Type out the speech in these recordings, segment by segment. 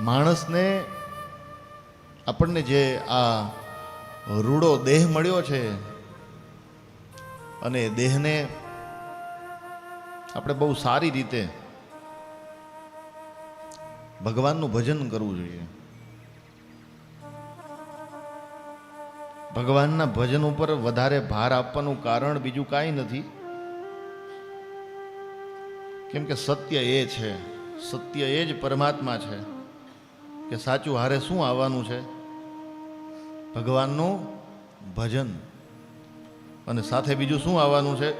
માણસને આપણને જે આ રૂડો દેહ મળ્યો છે અને દેહને આપણે બહુ સારી રીતે ભગવાનનું ભજન કરવું જોઈએ. ભગવાનના ભજન ઉપર વધારે ભાર આપવાનું કારણ બીજું કાંઈ નથી. કેમ કે સત્ય એ છે, સત્ય એ જ પરમાત્મા છે. કે સાચું હારે શું આવવાનું છે? ભગવાનનું ભજન. અને સાથે બીજું શું આવવાનું છે?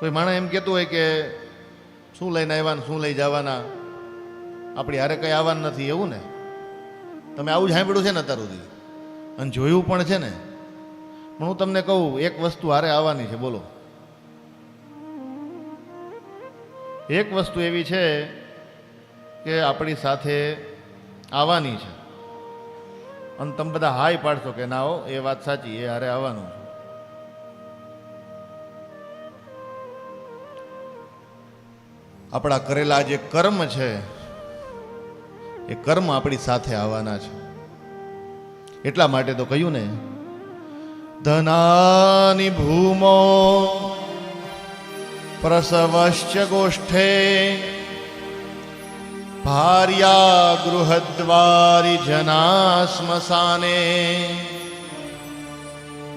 કોઈ માણસ એમ કહેતું હોય કે શું લઈને આવ્યા શું લઈ જવાના? આપણી હારે કંઈ આવવાનું નથી, એવું ને? તમે આવું સાંભળ્યું છે ને અત્યાર સુધી? અને જોયું પણ છે ને? પણ હું તમને કહું, એક વસ્તુ હારે આવવાની છે, બોલો. એક વસ્તુ એવી છે કે આપણી સાથે આવવાની છે. અને તમે બધા હાય પાડશો કે ના હો, એ વાત સાચી, એ હારે આવવાનું છે. આપણા કરેલા જે કર્મ છે, એ કર્મ આપણી સાથે આવવાના છે. એટલા માટે તો કહ્યું ને, ધનાની ભૂમો પ્રસવશ્ચ ગોષ્ઠે ભાર્યા ગૃહદ્વારી જના સ્મશાને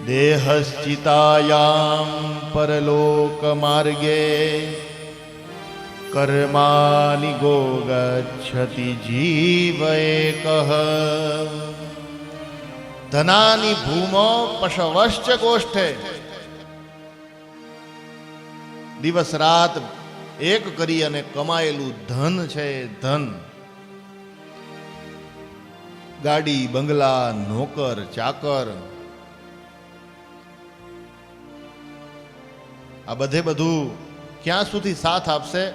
દેહશ્ચિતાયામ પરલોક માર્ગે કર્માની ગોગચ્છતિ જીવ એકઃ ધનાની ભૂમો પશવશ્ચ ગોષ્ઠે દિવસ રાત એક કરી અને કમાયેલું ધન છે ધન. ગાડી, બંગલા, નોકર, ચાકર. આ બધે બધું ક્યાં સુધી સાથ આપશે?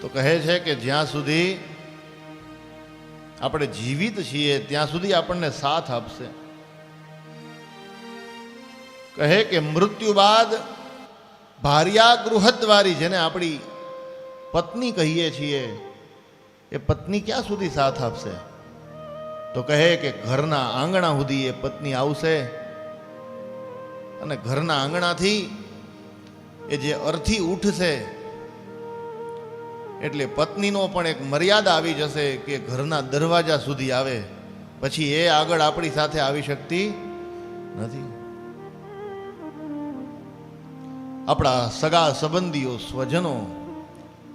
તો કહે છે કે જ્યાં સુધી આપણે જીવિત છીએ, ત્યાં સુધી આપણને સાથ આપશે. કહે કે મૃત્યુ બાદ ભાર્યા ગૃહદ્વારી જેને આપણી પત્ની કહીએ છીએ, એ પત્ની ક્યાં સુધી સાથ આપશે? તો કહે કે ઘરના આંગણા સુધી એ પત્ની આવશે અને ઘરના આંગણાથી એ જે અર્થી ઉઠશે, એટલે પત્નીનો પણ એક મર્યાદા આવી જશે કે ઘરના દરવાજા સુધી આવે, પછી એ આગળ આપણી સાથે આવી શકતી નથી. આપણા સગા સંબંધીઓ, સ્વજનો,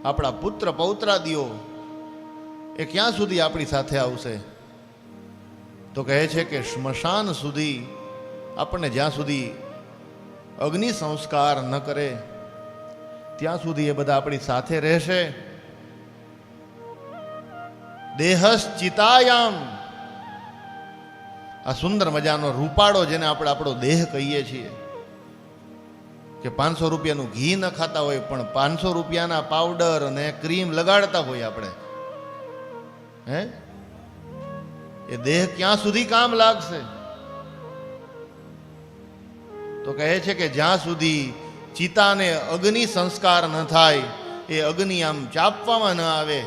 આપણા પુત્ર પૌત્રાદીઓ એ ક્યાં સુધી આપણી સાથે આવશે? તો કહે છે કે સ્મશાન સુધી આપણને જ્યાં સુધી અગ્નિ સંસ્કાર ન કરે, ત્યાં સુધી એ બધા આપણી સાથે રહેશે. દેહશ્ચિતાયામ. આ સુંદર મજાનો રૂપાળો જેને આપણે આપણો દેહ કહીએ છીએ. કે પાંચસો રૂપિયાનું ઘી ન ખાતા હોય, પણ પાંચસો રૂપિયાના પાવડર અને ક્રીમ લગાડતા હોય આપણે. હે? એ દેહ ક્યાં સુધી કામ લાગશે? તો કહે છે કે જ્યાં સુધી ચિતાને અગ્નિ સંસ્કાર ન થાય, એ અગ્નિ આમ ચાપવામાં ન આવે.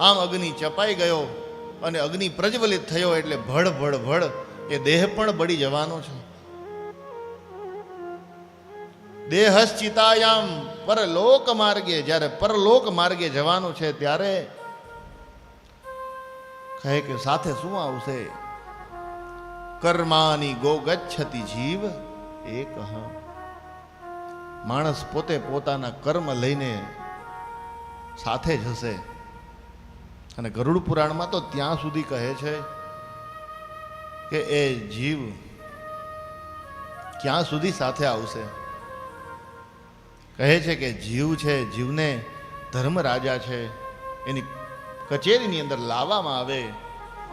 આમ અગ્નિ ચપાઈ ગયો અને અગ્નિ પ્રજ્વલિત થયો એટલે ભડ ભડ ભડ એ દેહ પણ બળી જવાનો છે. દેહશ્ચિતાયામ પરલોક માર્ગે. જ્યારે પરલોક માર્ગે જવાનું છે, ત્યારે કહે કે સાથે શું આવશે? કર્માની ગોગચ્છતી જીવ એક માણસ પોતે પોતાના કર્મ લઈને સાથે જ હશે. અને ગરુડ પુરાણમાં તો ત્યાં સુધી કહે છે કે એ જીવ ક્યાં સુધી સાથે આવશે? કહે છે કે જીવ છે, જીવને ધર્મ રાજા છે. એની કચેરીની અંદર લાવવામાં આવે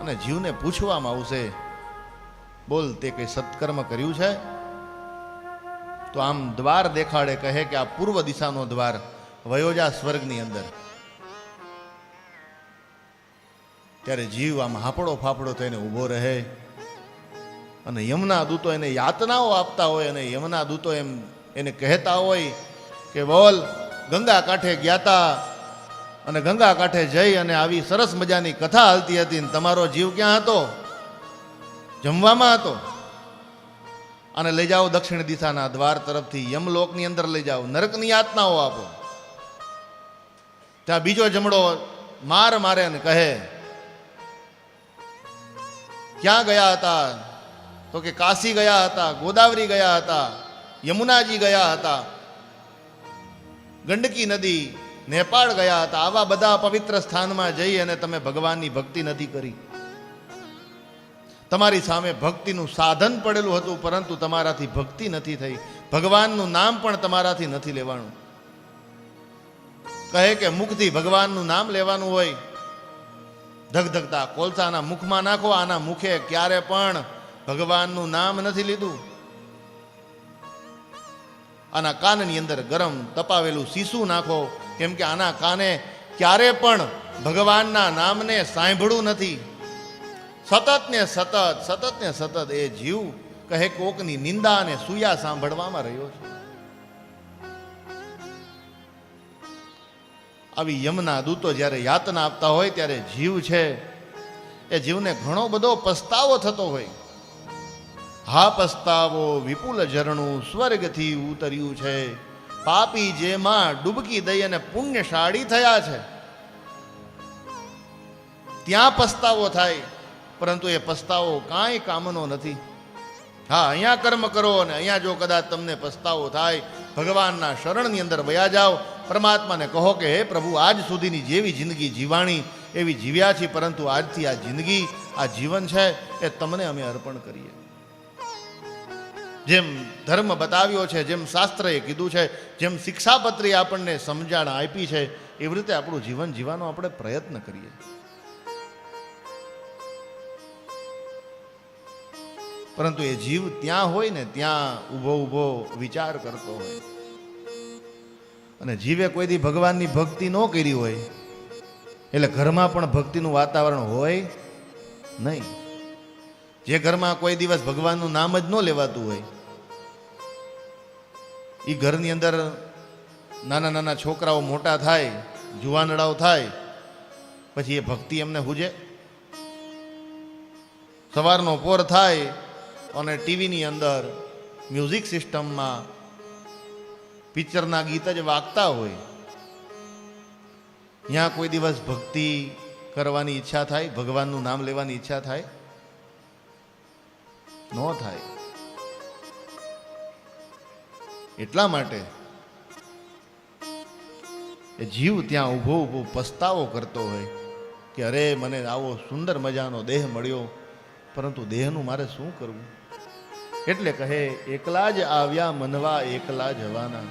અને જીવને પૂછવામાં આવશે, બોલ, તે કંઈ સત્કર્મ કર્યું છે? તો આમ દ્વાર દેખાડે કહે કે આ પૂર્વ દિશાનો દ્વાર વયોજા સ્વર્ગની અંદર. ત્યારે જીવ આમ હાપડો ફાફડો થઈને ઊભો રહે અને યમના દૂતો એને યાતનાઓ આપતા હોય અને યમના દૂતો એમ એને કહેતા હોય કે બોલ, ગંગા કાંઠે ગયા તા અને ગંગા કાંઠે જઈ અને આવી સરસ મજાની કથા હાલતી હતી ને તમારો જીવ ક્યાં હતો? જમવામાં હતો? અને લઈ જાઓ દક્ષિણ દિશાના દ્વાર તરફથી, યમલોકની અંદર લઈ જાઓ, નરકની યાતનાઓ આપો. ત્યાં બીજો જમડો માર મારે અને કહે, ક્યાં ગયા હતા? તો કે, કાશી ગયા હતા, ગોદાવરી ગયા હતા, યમુનાજી ગયા હતા ગંડકી નદી નેપાળ ગયા હતા. આવા બધા પવિત્ર સ્થાનમાં જઈ અને તમે ભગવાનની ભક્તિ નથી કરી. તમારી સામે ભક્તિનું સાધન પડેલું હતું, પરંતુ તમારાથી ભક્તિ નથી થઈ. ભગવાનનું નામ પણ તમારાથી નથી લેવાનું. કહે કે મુખથી ભગવાનનું નામ લેવાનું હોય. ધગધગતા, કોલસાના મુખમાં નાખો, આના મુખે ક્યારે પણ ભગવાનનું નામ નથી લીધું. આના કાનની અંદર ગરમ તપાવેલું સીસું નાખો. કેમ કે આના કાને ક્યારે પણ ભગવાનના નામને સાંભળ્યું નથી. સતત ને સતત સતત ને સતત એ જીવ કહે કોકની નિંદા અને સુયા સાંભળવામાં રહ્યો છે. આવી યમના દૂતો જ્યારે યાતના આપતા હોય ત્યારે જીવ છે, એ જીવને ઘણો બધો પસ્તાવો થતો હોય. હા પસ્તાવો વિપુલ ઝરણું સ્વર્ગથી ઉતર્યું છે. પાપી જેમાં ડૂબકી દઈ અને પુણ્યશાળી થયા છે. ત્યાં પસ્તાવો થાય, પરંતુ એ પસ્તાવો કાંઈ કામનો નથી. હા, અહીંયા કર્મ કરો અને અહીંયા જો કદાચ તમને પસ્તાવો થાય, ભગવાનના શરણની અંદર વયા જાઓ. પરમાત્માને કહો કે, હે પ્રભુ, આજ સુધીની જેવી જિંદગી જીવાણી, એવી જીવ્યા છીએ, પરંતુ આજથી આ જિંદગી, આ જીવન છે, એ તમને અમે અર્પણ કરીએ. જેમ ધર્મ બતાવ્યો છે, જેમ શાસ્ત્રએ કીધું છે, જેમ શિક્ષાપત્રી આપણને સમજણ આપી છે, એવી રીતે આપણું જીવન જીવવાનો આપણે પ્રયત્ન કરીએ. પરંતુ એ જીવ ત્યાં હોય ને, ત્યાં ઊભો ઊભો વિચાર કરતો હોય. અને જીવે કોઈ દી ભગવાનની ભક્તિ ન કરી હોય, એટલે ઘરમાં પણ ભક્તિનું વાતાવરણ હોય નહીં. જે ઘરમાં કોઈ દિવસ ભગવાનનું નામ જ ન લેવાતું હોય એ ઘરની અંદર નાના નાના છોકરાઓ મોટા થાય જુવાનડાઓ થાય, પછી એ ભક્તિ એમને હુજે. સવારનો પોર થાય અને ટીવીની અંદર મ્યુઝિક સિસ્ટમમાં પિક્ચરના ગીત જ વાગતા હોય. ત્યાં કોઈ દિવસ ભક્તિ કરવાની ઈચ્છા થાય, ભગવાનનું નામ લેવાની ઈચ્છા થાય? ન થાય. એટલા માટે એ જીવ ત્યાં ઊભો ઊભો પસ્તાવો કરતો હોય કે અરે મને આવો સુંદર મજાનો દેહ મળ્યો, પરંતુ દેહનું મારે શું કરવું? એટલે કહે, એકલા જ આવ્યા મનવા, એકલા જવાના.